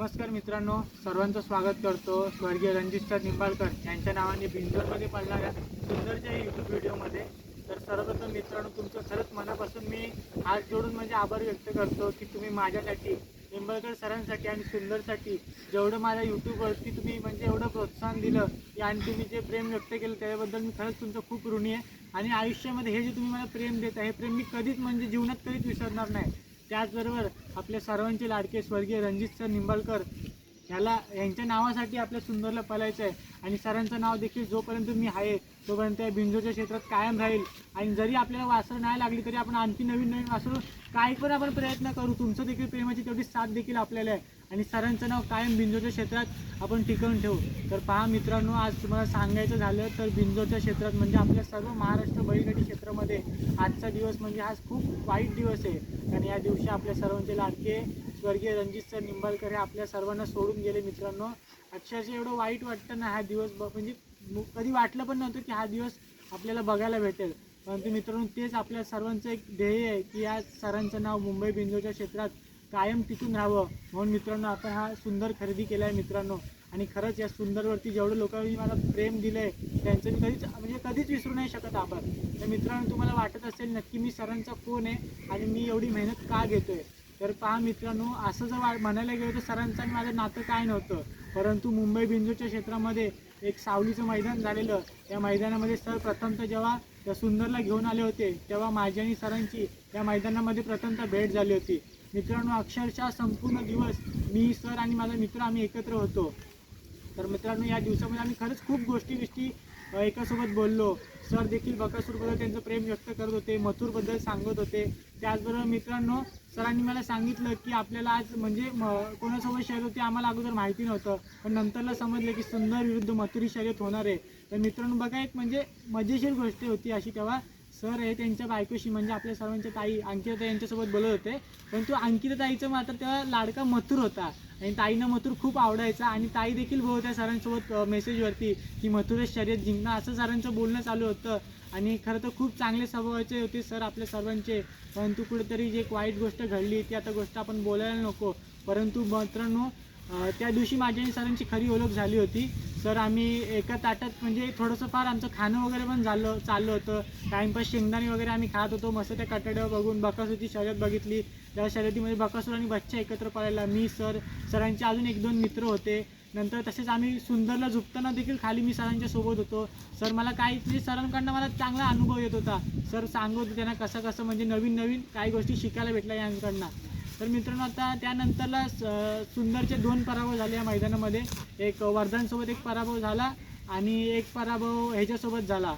नमस्कार मित्रांनो सर्वांचं स्वागत करतो स्वर्गीय रणजित निंबाळकर यांच्या नावाने भिंजरमध्ये पडणाऱ्या सुंदरच्या यूट्यूब व्हिडिओमध्ये. तर सर्वप्रथम मित्रांनो तुमचं खरंच मनापासून मी हात जोडून म्हणजे आभार व्यक्त करतो की तुम्ही माझ्यासाठी निंबाळकर सरांसाठी आणि सुंदरसाठी जेवढं माझ्या यूट्यूबवरती तुम्ही म्हणजे एवढं प्रोत्साहन दिलं की आणि तुम्ही जे प्रेम व्यक्त केलं त्याबद्दल मी खरंच तुमचं खूप ऋणी आहे. आणि आयुष्यामध्ये हे जे तुम्ही मला प्रेम देत हे प्रेम मी कधीच म्हणजे जीवनात कधीच विसरणार नाही. त्याचबरोबर आपल्या सर्वांचे लाडके स्वर्गीय रणजित सर निंबाळकर ह्याला यांच्या नावासाठी आपल्या सुंदरला पलायचं आहे. आणि सरांचं नाव देखील जोपर्यंत मी आहे तोपर्यंत या बिंजोच्या क्षेत्रात कायम राहील. आणि जरी आपल्याला वासरं नाही लागली तरी आपण आणखी नवीन नवीन वासरू काही पण आपण प्रयत्न करू तुमचं देखील प्रेमाची तेवढी साथ देखील आपल्याला आहे. आणि सरांचं नाव कायम बिंजोच्या क्षेत्रात आपण टिकवून ठेवू. तर पहा मित्रांनो आज तुम्हाला सांगायचं झालं तर बिंजोच्या क्षेत्रात म्हणजे आपल्या सर्व महाराष्ट्र बळीगडी क्षेत्रामध्ये आजचा दिवस म्हणजे आज खूप वाईट दिवस आहे. आणि या दिवशी आपल्या सर्वांचे लाडके स्वर्गीय रणजित सर निंबाळकर हे आपल्या सर्वांना सोडून गेले मित्रांनो. अक्षरशः एवढं वाईट वाटतं ना हा दिवस ब- म्हणजे कधी वाटलं पण नव्हतं की हा दिवस आपल्याला बघायला भेटेल. परंतु मित्रांनो तेच आपल्या सर्वांचं एक ध्येय आहे की या सरांचं नाव मुंबई बिंदूच्या क्षेत्रात कायम टिकून राहावं. म्हणून मित्रांनो आपण हा सुंदर खरेदी केला आहे मित्रांनो. आणि खरंच या सुंदरवरती जेवढं लोकांनी मला प्रेम दिलं आहे त्यांचं मी कधीच म्हणजे कधीच विसरू नाही शकत आपण. तर मित्रांनो तुम्हाला वाटत असेल नक्की मी सरांचा कोण आहे आणि मी एवढी मेहनत का घेतोय? तर पहा मित्रांनो असं जर वा- म्हणायला गेलं तर सरांचं आणि माझं नातं काय नव्हतं. परंतु मुंबई बिंजूच्या क्षेत्रामध्ये एक सावलीचं मैदान झालेलं. या मैदानामध्ये सर प्रथमतः जेव्हा त्या सुंदरला घेऊन आले होते तेव्हा माझी आणि सरांची या मैदानामध्ये प्रथमतः भेट झाली होती. मित्रांनो अक्षरशः संपूर्ण दिवस मी सर आणि माझा मित्र आम्ही एकत्र होतो. तर मित्रांनो या दिवसामध्ये आम्ही खरंच खूप गोष्टी गोष्टी एकासोबत बोललो. सर देखील बकासूरबद्दल त्यांचं प्रेम व्यक्त करत होते मथुरबद्दल सांगत होते. त्याचबरोबर मित्रांनो सरांनी मला सांगितलं की आपल्याला आज म्हणजे कोणासोबत शर्यत होती आम्हाला अगोदर माहिती नव्हतं. पण नंतरला समजलं की सुंदर विरुद्ध मथुरी शर्यत होणार आहे. तर मित्रांनो बघा एक म्हणजे मजेशीर गोष्ट होती अशी तेव्हा. सर हे त्यांच्या बायकोशी म्हणजे आपल्या सर्वांच्या ताई अंकिता यांच्यासोबत बोलत होते. परंतु अंकिता ताईचं मात्र तेव्हा लाडका मथुर होता. आणि ताईनं मथुर खूप आवडायचा. आणि ताई देखील बोलत आहे सरांसोबत मेसेजवरती की मथुरच शर्यत जिंकणं असं सरांचं बोलणं चालू होतं. आणि खरं तर खूप चांगले स्वभावाचे होते सर आपल्या सर्वांचे. परंतु कुठेतरी जी एक वाईट गोष्ट घडली ती आता गोष्ट आपण बोलायला नको. परंतु मित्रांनो त्या दिवशी माझी आणि सरांची खरी ओळख झाली होती. सर आम्ही एका ताटात म्हणजे थोडंसं फार आमचं खाणं वगैरे पण झालं चाललं होतं. टाईमपास शेंगदाणे वगैरे आम्ही खात होतो. मस्त त्या कटाड्यावर बघून बकासूरची शर्यत बघितली. त्या शर्यतीमध्ये बकासूर आणि बच्चा एकत्र पडायला मी सर सरांचे अजून एक दोन मित्र होते. नंतर तसेच आम्ही सुंदरला झुकताना देखील खाली मी सरांच्या सोबत होतो. सर मला काही म्हणजे सरांकडनं मला चांगला अनुभव येत होता. सर सांगत होते त्यांना कसं कसं म्हणजे नवीन नवीन काही गोष्टी शिकायला भेटल्या यांकडनं. तर मित्रांनो आता त्यानंतरला स- सुंदरचे दोन पराभव झाले या मैदानामध्ये. एक वर्धनसोबत एक पराभव झाला आणि एक पराभव ह्याच्यासोबत झाला.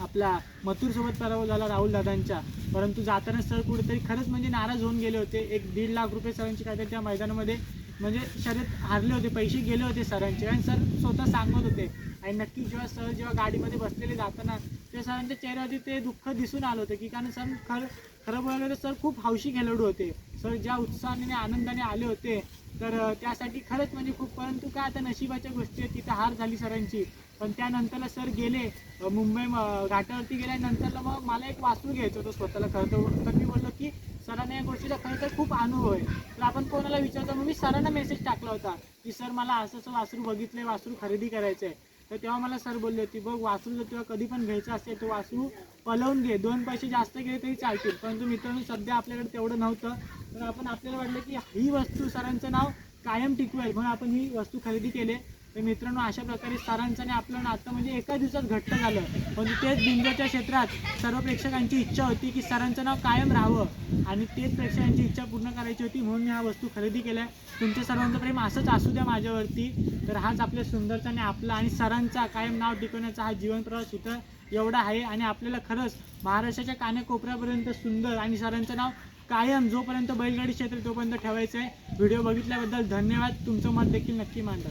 आपला मथुरसोबत पराभव झाला राहुल दादांच्या परंतु जाताना सर कुठेतरी खरंच म्हणजे नाराज होऊन गेले होते. एक दीड लाख रुपये सरांची काय त्या मैदानामध्ये म्हणजे शर्यत हारले होते पैसे गेले होते सरांचे. आणि सर स्वतः सांगत होते. आणि नक्की जेव्हा सर जेव्हा गाडीमध्ये बसलेले जाताना त्या सरांच्या चेहऱ्यावरती ते दुःख दिसून आलं होतं की कारण सर खरं खरं बोलायला तर सर खूप हौशी खेळाडू होते. सर ज्या उत्साहाने आणि आनंदाने आले होते तर त्यासाठी खरंच म्हणजे खूप परंतु काय आता नशिबाच्या गोष्टी आहेत तिथं हार झाली सरांची. पण त्यानंतरला सर गेले मुंबई म- घाटावरती गेल्यानंतरला मग मला एक वासरू घ्यायचं होतं स्वतःला खरं तर तर मी बोललो की सरांना या गोष्टीचा खरं तर खूप अनुभव आहे. तर आपण कोणाला विचारतो मग मी सरांना मेसेज टाकला होता की सर मला असं असं वासरू बघितलं आहे वासरू खरेदी करायचं आहे तर तेव्हा मला सर बोलले होते बघ वासरू जर तुला कधी पण घ्यायचं असेल तर वासरू पलवून घे. दोन पैसे जास्त गेले तरी चालतील. परंतु मित्रांनो सध्या आपल्याकडे तेवढं नव्हतं. तर आपण आपल्याला वाटलं की ही वस्तू सरांचं नाव कायम टिकवेल म्हणून आपण ही वस्तू खरेदी केली. तर मित्रांनो अशा प्रकारे सरांचं आपलं नातं म्हणजे एका दिवसात घट्ट झालं. पण तेच बिंदूच्या क्षेत्रात सर्व प्रेक्षकांची इच्छा होती की सरांचं नाव कायम राहावं. आणि तेच प्रेक्षकांची इच्छा पूर्ण करायची होती म्हणून मी हा वस्तू खरेदी केल्या. तुमच्या सर्वांचं प्रेम असंच असू द्या माझ्यावरती. तर हाच आपल्या सुंदरचाने आपला आणि सरांचा कायम नाव टिकवण्याचा हा जीवनप्रवास इथं एवढा आहे. आणि आपल्याला खरंच महाराष्ट्राच्या कान्याकोपऱ्यापर्यंत सुंदर आणि सरांचं नाव कायम जोपर्यंत बैलगाडी क्षेत्र तोपर्यंत ठेवायचं आहे व्हिडिओ बघितल्याबद्दल धन्यवाद. तुमचं मत देखील नक्की मांडा.